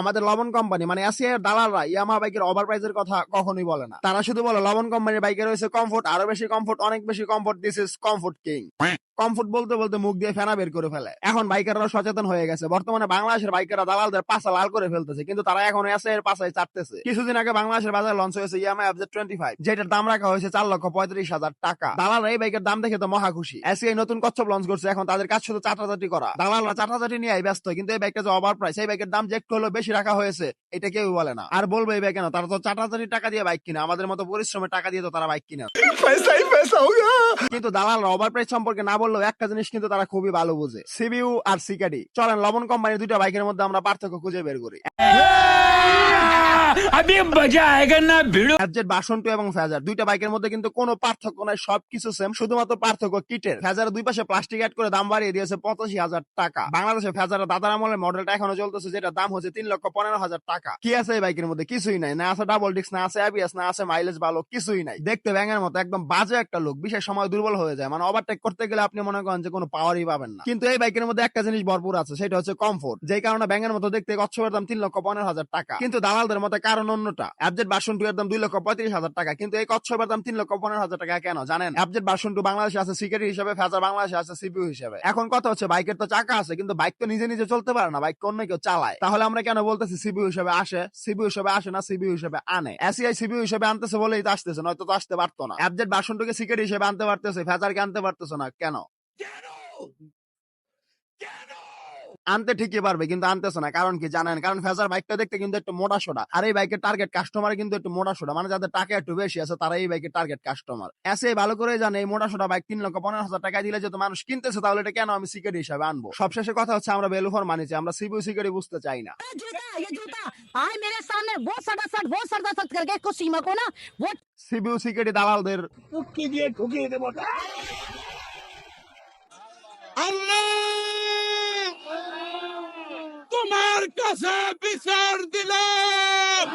আমাদের লবণ কোম্পানি মানে এসিআই দালালরা, ইয়ামা বাইকের ওভার প্রাইজের কথা কখনোই বলে না। তারা শুধু বলে, লবণ কোম্পানির বাইকে রয়েছে কমফোর্ট আরও বেশি কমফোর্ট অনেক বেশি comfort this is comfort king comfort বলতে বলতে মুখ দিয়ে ফেনা বের করে ফেলে। এখন বাইকাররা সচেতন হয়ে গেছে। বর্তমানে বাংলাদেশের বাইকাররা দালালদের পাশা লাল করে ফেলতেছে, কিন্তু তারা এখন এসে এর পাশায় চাটতেছে। কিছুদিন আগে বাংলাদেশের বাজারে লঞ্চ হয়েছে ইয়ামা অবজেক্ট টোয়েন্টি ফাইভ যেটার দাম রাখা হয়েছে চার লক্ষ পঁয়ত্রিশ হাজার টাকা। দালালরা এই বাইকের দাম দেখে তো মহা খুশি। এসিআই নতুন কচ্ছপ লঞ্চ করছে, এখন তাদের কাজ শুধু চাটাচাটি করা। দালালরা চাটাচাটি নিয়ে ব্যস্ত, কিন্তু এই বাইকটা যে ওভার প্রাইস এই বাইকের দাম যে একটু হলো বেশি রাখা হয়েছে এটা কেউ বলে না। আর বলবে এই কেন? তারা তো চাটাচাটি টাকা দিয়ে বাইক কিনে আমাদের মতো পরিশ্রমে টাকা দিয়ে তো তারা বাইক কিনে। কিন্তু দালাল ওভার প্রাইস সম্পর্কে না বললেও একটা জিনিস কিন্তু তারা খুবই ভালো বুঝে সিবিউ আর সিকাডি চলেন লবণ কোম্পানির দুইটা বাইকের মধ্যে আমরা পার্থক্য খুঁজে বের করি। ফ্যাজের এবং ফ্যাজার দুইটা বাইকের মধ্যে কিন্তু কোনো পার্থক্য নাই, সবকিছু সেম শুধুমাত্র পার্থক্য কিটের। ফ্যাজার দুই পাশে প্লাস্টিক অ্যাড করে দাম বাড়িয়ে দিয়েছে পঁচাশি হাজার টাকা। বাংলাদেশে দাদার আমলের মডেলটা এখনও চলতেছে যেটা দাম হচ্ছে তিন লক্ষ পনেরো হাজার টাকা। কি আছে এই বাইকের মধ্যে? কিছুই নাই। না আছে ডাবল ডিস্ক না আছে অ্যাবিএস না আছে মাইলেজ ভালো, কিছুই নাই। দেখতে ব্যাঙের মতো, একদম বাজে একটা লোক বিশেষ সময় দুর্বল হয়ে যায়। মানে ওভারটেক করতে গেলে আপনি মনে করেন যে কোনো পাওয়ারই পাবেন না। কিন্তু এই বাইকের মধ্যে একটা জিনিস ভরপুর আছে, সেটা হচ্ছে কমফোর্ট যে কারণে ব্যাঙের মতো দেখতে কচ্ছপের দাম তিন লক্ষ পনেরো হাজার টাকা। কিন্তু দালালদের মতো কারণ অন্য অন্যটা অ্যাবজেট ভার্সন টু এর দাম দুই লক্ষ পঁয়ত্রিশ হাজার টাকা। কিন্তু এই কচ্ছপের দাম তিন লক্ষ পনেরো হাজার টাকা কেন? জানেন? অ্যাবজেট ভার্সন টু বাংলাদেশে আছে সিকিউরিটি হিসেবে ফেজার বাংলাদেশে আছে সিপিউ হিসেবে। এখন কথা হচ্ছে, বাইকের তো চাকা আছে, কিন্তু বাইক তো নিজে নিজে চলতে পারে না, বাইক অন্য কেউ চালায়। তাহলে আমরা কেন বলতেছি সিপিউ হিসেবে আসে? সিপিউ হিসেবে আসে না সিপিউ হিসেবে আনে? এসিআই সিপিউ হিসেবে আনতেছে বলেই তো আসতেছে, নয়তো তো আসতে পারতো না। অ্যাবজেট ভার্সন টুকে সিকিউরিটি হিসেবে আনতে পারতেছে ফেজারকে আনতে পারতেছে না কেন? আনতে ঠিকই পারবে কিন্তু আনতেছে না। কারণ কি জানেন? কারণ ফেজার বাইকটা দেখতে কিন্তু একটু মোটা সোটা। আর এই বাইকের টার্গেট কাস্টমার কিন্তু একটু মোটা সোটা। মানে যাদের টাকা একটু বেশি আছে তারা এই বাইকের টার্গেট কাস্টমার এসে ভালো করে জানে এই মোটা সোটা বাইক তিন লক্ষ পনেরো হাজার টাকা দিলে যেহেতু মানুষ কিনতেছে তাহলে এটা কেন আমি সিকিউরিটি হিসাবে আনব? সবশেষে কথা হচ্ছে আমরা বেলুফর ফর আমরা সিবিউ সিকিউরিটি বুঝতে চাই না। সিবিউ সিকিউরিটি দালালদের দিয়ে ঠুকিয়ে দেবো। তোমার কাছে বিচার দিলাম